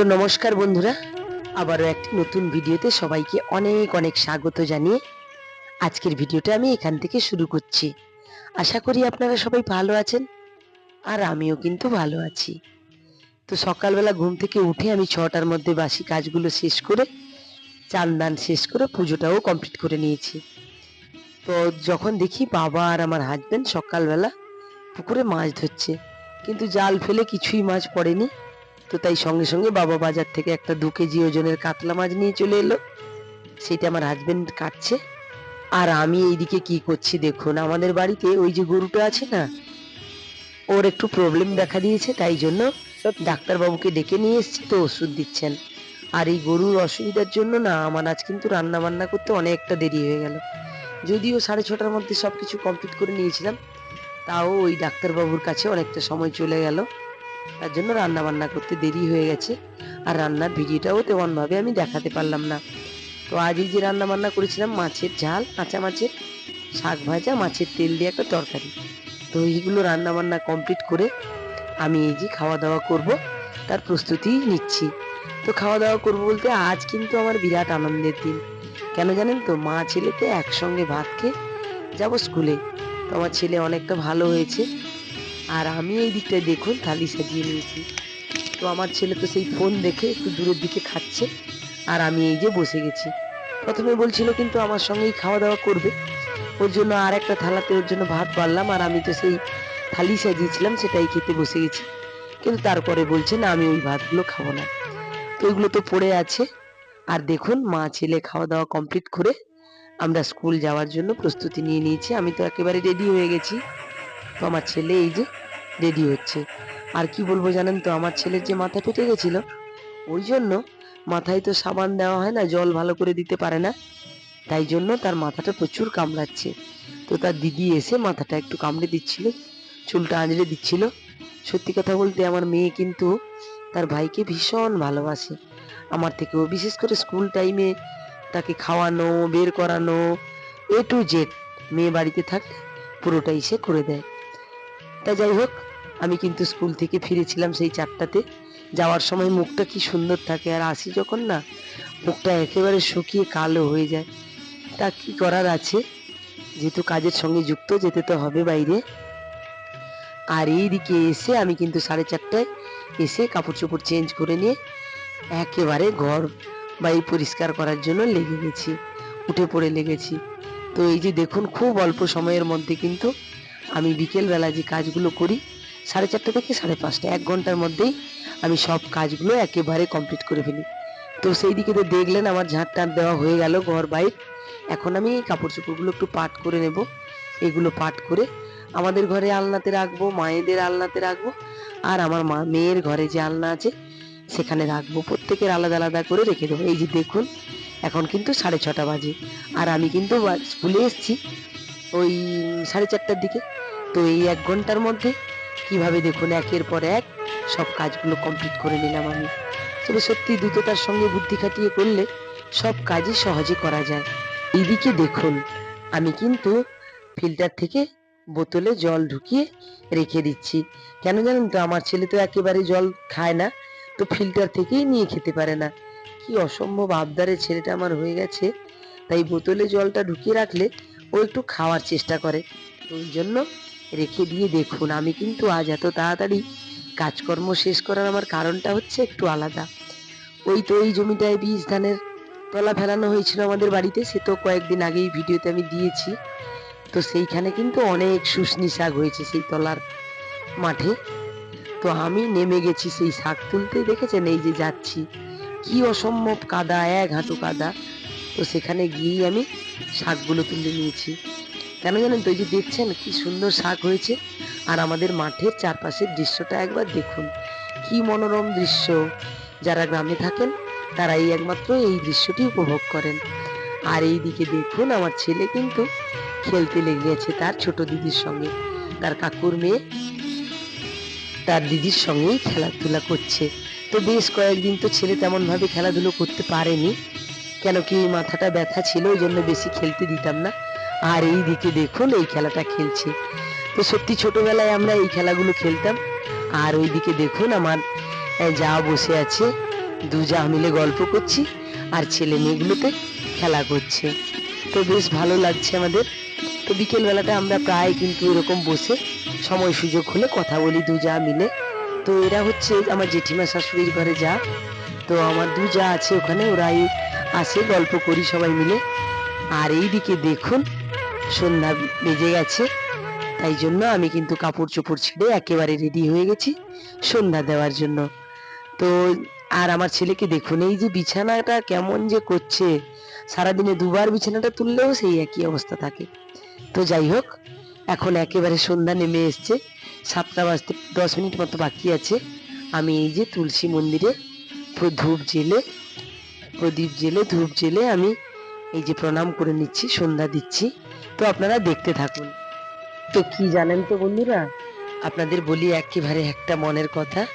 তো নমস্কার বন্ধুরা, আবারও একটি নতুন ভিডিওতে সবাইকে অনেক অনেক স্বাগত জানিয়ে আজকের ভিডিওটা আমি এখান থেকে শুরু করছি। আশা করি আপনারা সবাই ভালো আছেন আর আমিও কিন্তু ভালো আছি। তো সকালবেলা ঘুম থেকে উঠে আমি ছটার মধ্যে বাসি কাজগুলো শেষ করে, চান দান শেষ করে পুজোটাও কমপ্লিট করে নিয়েছি। তো যখন দেখি বাবা আর আমার হাজবেন্ড সকালবেলা পুকুরে মাছ ধরছে, কিন্তু জাল ফেলে কিছুই মাছ পড়েনি। তো তাই সঙ্গে সঙ্গে বাবা বাজার থেকে একটা দু কেজি ওজনের কাতলা মাছ নিয়ে চলে এলো। সেটা আমার হাজবেন্ড কাটছে। আর আমি এইদিকে কি করছি দেখুন, আমাদের বাড়িতে ওই যে গরুটা আছে না, ওর একটু প্রবলেম দেখা দিয়েছে, তাই জন্য ডাক্তারবাবুকে ডেকে নিয়ে এসেছি, তো ওষুধ দিচ্ছেন। আর এই গরুর অসুবিধার জন্য না আমার আজ কিন্তু রান্না বান্না করতে অনেকটা দেরি হয়ে গেল। যদিও সাড়ে ছটার মধ্যে সব কিছু কমপ্লিট করে নিয়েছিলাম, তাও ওই ডাক্তারবাবুর কাছে অনেকটা সময় চলে গেল। তার জন্য রান্না বান্না করতে দেরি হয়ে গেছে। আর রান্নার ভিডিওটাও তেমনভাবে আমি দেখাতে পারলাম না। তো আজ এই যে রান্না বান্না করেছিলাম, মাছের ঝাল, কাঁচা মাছের শাক ভাজা, মাছের তেল দিয়ে একটা তরকারি। তো এইগুলো রান্না বান্না কমপ্লিট করে আমি এই যে খাওয়া দাওয়া করব, তার প্রস্তুতি নিচ্ছি। তো খাওয়া দাওয়া করব বলতে আজ কিন্তু আমার বিরাট আনন্দের দিন। কেন জানেন তো? মা ছেলেতে একসঙ্গে ভাত খেয়ে যাব স্কুলে। তো আমার ছেলে অনেকটা ভালো হয়েছে। আর আমি এই দিকটায় দেখুন, থালি সাজিয়ে নিয়েছি। তো আমার ছেলে তো সেই ফোন দেখে একটু দূরের দিকে খাচ্ছে। আর আমি এই যে বসে গেছি। প্রথমে বলছিল কিন্তু আমার সঙ্গেই খাওয়া দাওয়া করবে। ওর জন্য আর একটা থালাতে ওর জন্য ভাত বাড়লাম আর আমি তো সেই থালি সাজিয়েছিলাম, সেটাই খেতে বসে গেছি। কিন্তু তারপরে বলছে, না, আমি ওই ভাতগুলো খাব না। তো ওইগুলো তো পড়ে আছে। আর দেখুন, মা, ছেলে খাওয়া দাওয়া কমপ্লিট করে আমরা স্কুল যাওয়ার জন্য প্রস্তুতি নিয়ে নিয়েছি। আমি তো একেবারে রেডি হয়ে গেছি। তো আমার ছেলে এই যে রেডি হচ্ছে। আর কি বলব জানেন তো, আমার ছেলের যে মাথা ফেটে গেছিল, ওই জন্য মাথায় তো সাবান দেওয়া হয় না, জল ভালো করে দিতে পারে না। তাই জন্য তার মাথাটা প্রচুর কামড়াচ্ছে। তো তার দিদি এসে মাথাটা একটু কামড়ে দিচ্ছিল, চুলটা আঁচড়ে দিচ্ছিল। সত্যি কথা বলতে আমার মেয়ে কিন্তু তার ভাইকে ভীষণ ভালোবাসে। আমার থেকেও বিশেষ করে স্কুল টাইমে তাকে খাওয়ানো, বের করানো, এ টু জেড মেয়ে বাড়িতে থাকলে পুরোটাই সে করে দেয়। তা যাই হোক, আমি কিন্তু স্কুল থেকে ফিরেছিলাম সেই চারটাতে। যাওয়ার সময় মুখটা কি সুন্দর থাকে আর আসি যখন না, মুখটা একেবারে শুকিয়ে কালো হয়ে যায়। তা কি করার আছে? যেহেতু কাজের সঙ্গে যুক্ত, যেতে তো হবে বাইরে। আর এই দিকে এসে আমি কিন্তু সাড়ে চারটায় এসে কাপড় চোপড় চেঞ্জ করে নিয়ে একেবারে ঘর বাড়ি পরিষ্কার করার জন্য লেগে গেছি, উঠে পড়ে লেগেছি। তো এই যে দেখুন, খুব অল্প সময়ের মধ্যে কিন্তু আমি বিকেলবেলা যে কাজগুলো করি, সাড়ে চারটে থেকে সাড়ে পাঁচটা, এক ঘণ্টার মধ্যেই আমি সব কাজগুলো একেবারে কমপ্লিট করে ফেলি। তো সেই দিকে তো দেখলেন, আমার ঝাঁট টাঁট দেওয়া হয়ে গেল ঘর বাইর এখন আমি এই কাপড় চোপড়গুলো একটু পাট করে নেব। এগুলো পাট করে আমাদের ঘরে আলনাতে রাখব, মায়েদের আলনাতে রাখব, আর আমার মা, মেয়ের ঘরে যে আলনা আছে, সেখানে রাখব। প্রত্যেকের আলাদা আলাদা করে রেখে দেবো। এই যে দেখুন এখন কিন্তু সাড়ে ছটা বাজে। আর আমি কিন্তু স্কুলে এসেছি ওই সাড়ে চারটার দিকে। তো এই এক ঘণ্টার মধ্যে কীভাবে দেখুন, একের পর এক সব কাজগুলো কমপ্লিট করে নিলাম আমি। তবে সত্যি দ্রুততার সঙ্গে বুদ্ধি খাটিয়ে করলে সব কাজই সহজে করা যায়। এদিকে দেখুন, আমি কিন্তু ফিল্টার থেকে বোতলে জল ঢুকিয়ে রেখে দিচ্ছি। কেন জানেন তো, আমার ছেলে তো একেবারে জল খায় না, তো ফিল্টার থেকেই নিয়ে খেতে পারে না। কি অসম্ভব আবদারের ছেলেটা আমার হয়ে গেছে। তাই বোতলে জলটা ঢুকিয়ে রাখলে ও একটু খাওয়ার চেষ্টা করে। ওই জন্য রেখে দিয়ে দেখুন, আমি কিন্তু আজ এত তাড়াতাড়ি কাজকর্ম শেষ করার আমার কারণটা হচ্ছে একটু আলাদা। ওই তো ওই জমিটায় বীজ ধানের তলা ফেলানো হয়েছিল আমাদের বাড়িতে, সে তো কয়েকদিন আগেই ভিডিওতে আমি দিয়েছি। তো সেইখানে কিন্তু অনেক শুশনি শাক হয়েছে সেই তলার মাঠে। তো আমি নেমে গেছি সেই শাক তুলতে, দেখেছেন? এই যে যাচ্ছি। কি অসম্ভব কাদা, এক হাঁটু কাদা। তো সেখানে গিয়েই আমি শাকগুলো তুলে নিয়েছি। কেন জানেন তো, এই যে দেখছেন কি সুন্দর শাক হয়েছে? আর আমাদের মাঠের চারপাশের দৃশ্যটা একবার দেখুন। কি মনোরম দৃশ্য। যারা গ্রামে থাকেন তারা এই একমাত্র এই দৃশ্যটি উপভোগ করেন। আর এই দিকে দেখুন, আমার ছেলে কিন্তু খেলতে লেগে গেছে তার ছোট দিদির সঙ্গে। তার কাকুর মেয়ে তার দিদির সঙ্গেই খেলাধুলা করছে। তো বেশ কয়েকদিন তো ছেলে তেমন ভাবে খেলাধুলো করতে পারেনি। কেন কি মাথাটা ব্যথা ছিল, ওই জন্য বেশি খেলতে দিতাম না। আর এই দিকে দেখুন, এই খেলাটা খেলছে। তো সত্যি ছোটবেলায় আমরা এই খেলাগুলো খেলতাম। আর ওই দিকে দেখুন, আমার যা বসে আছে, দু মিলে গল্প করছি, আর ছেলে মেয়েগুলোতে খেলা করছে। তো বেশ ভালো লাগছে আমাদের। তো বিকেল বেলাটা আমরা প্রায় কিন্তু এরকম বসে সময় সুযোগ হলে কথা বলি, দু যা মিলে। তো এরা হচ্ছে আমার জেঠিমা শাশুড়ির ঘরে যা। তো আমার দু যা আছে ওখানে, ওরাই আসে, গল্প করি সবাই মিলে। আর এইদিকে দেখুন, সন্ধ্যা বেজে গেছে। তাই জন্য আমি কিন্তু কাপড় চোপড় ছেড়ে একেবারে রেডি হয়ে গেছি সন্ধ্যা দেওয়ার জন্য। তো আর আমার ছেলেকে দেখুন, এই যে বিছানাটা কেমন যে করছে। সারাদিনে দুবার বিছানাটা তুললেও সেই একই অবস্থা থাকে। তো যাই হোক এখন একেবারে সন্ধ্যা নেমে এসছে। সাতটা বাজতে দশ মিনিট মতো বাকি আছে। আমি এই যে তুলসী মন্দিরে প্র- ধূপ জেলে প্রদীপ জেলে ধূপ জেলে আমি এই যে প্রণাম করে নিচ্ছি সন্ধ্যা দিচ্ছি। তো আপনারা দেখতে থাকুন। তো কি জানেন তো বন্ধুরা? আপনাদের বলি একেবারে একটা মনের কথা।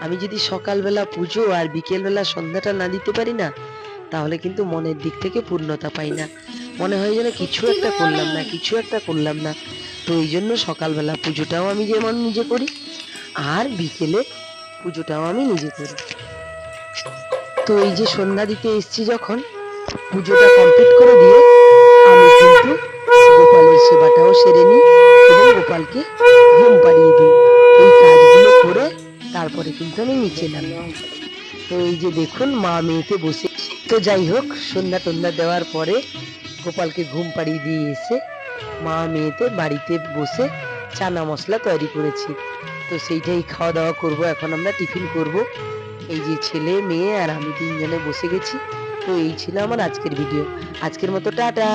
আমি যদি সকালবেলা পুজো আর বিকেলবেলা সন্ধ্যাটা না দিতে পারি না তাহলে কিন্তু মনের দিক থেকে পূর্ণতা পাই না। মনে হয় যেন কিছু একটা করলাম না কিছু একটা করলাম না। তো এই জন্য সকালবেলা পুজোটাও আমি যেমন নিজে করি আর বিকেলে পুজোটাও আমি নিজে করি। তো এই যে সন্ধ্যা দিতে এসছি যখন পুজোটা কমপ্লিট করে দিয়ে আমি কিন্তু গোপালের সেবাটাও সেরে নিই এবং গোপালকে ঘুম পাড়িয়ে দিই। এই কাজগুলো করে তারপরে কিন্তু আমি নিচে নামি। তো এই যে দেখুন মা মেয়েতে বসে। তো যাই হোক সন্ধ্যা টন্ধ্যা দেওয়ার পরে গোপালকে ঘুম পাড়িয়ে দিয়ে এসে মা মেয়েতে বাড়িতে বসে চানা মশলা তৈরি করেছি। তো সেইটাই খাওয়া দাওয়া করব, এখন আমরা টিফিন করব। এই যে ছেলে, মেয়ে আর আমি তিনজনে বসে গেছি। তো এই ছিল আমার আজকের ভিডিও। আজকের মতো টাটা।